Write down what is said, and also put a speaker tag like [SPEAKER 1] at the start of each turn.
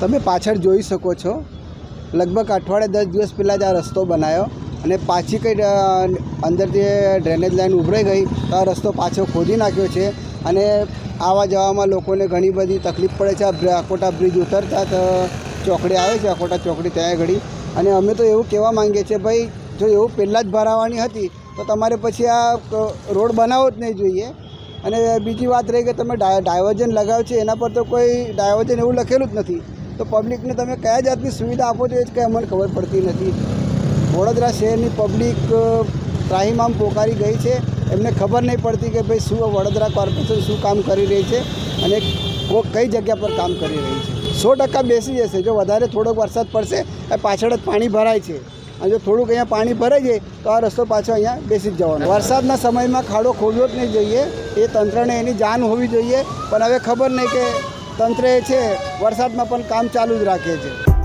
[SPEAKER 1] તમે પાછળ જોઈ શકો છો. લગભગ અઠવાડિયે દસ દિવસ પહેલાં જ આ રસ્તો બનાવ્યો અને પાછી કંઈ અંદરથી ડ્રેનેજ લાઈન ઉભરાઈ ગઈ તો આ રસ્તો પાછો ખોદી નાખ્યો છે અને આવવા જવામાં લોકોને ઘણી બધી તકલીફ પડે છે. આ અકોટા બ્રિજ ઉતરતા ચોકડી આવે છે અકોટા ચોકડી ત્યાં ઘડી. અને અમે તો એવું કહેવા માંગીએ છીએ, ભાઈ, જો એવું પહેલાં જ ભરાવાની હતી, તો તમારે પછી આ રોડ બનાવવો જ નહીં જોઈએ. અને બીજી વાત રહી કે તમે ડાય ડાયવર્જન લગાવ્યું છે, એના પર તો કોઈ ડાયવર્જન એવું લખેલું જ નથી. તો પબ્લિકને તમે કયા જાતની સુવિધા આપો છો એ જ કંઈ અમને ખબર પડતી નથી. વડોદરા શહેરની પબ્લિક ત્રાહીમામ પોકારી ગઈ છે. એમને ખબર નહીં પડતી કે ભાઈ શું વડોદરા કોર્પોરેશન શું કામ કરી રહી છે અને કઈ જગ્યા પર કામ કરી રહી છે. સો ટકા બેસી જશે. જો વધારે થોડોક વરસાદ પડશે એ પાછળ જ પાણી ભરાય છે. અને જો થોડુંક અહીંયા પાણી ભરાઈ જાય, તો આ રસ્તો પાછો અહીંયા બેસી જ જવાનો. વરસાદના સમયમાં ખાડો ખોલવો જ નહીં જોઈએ. એ તંત્રને એની જાણ હોવી જોઈએ. પણ હવે ખબર નહીં કે તંત્ર એ છે વરસાદમાં પણ કામ ચાલુ જ રાખે છે.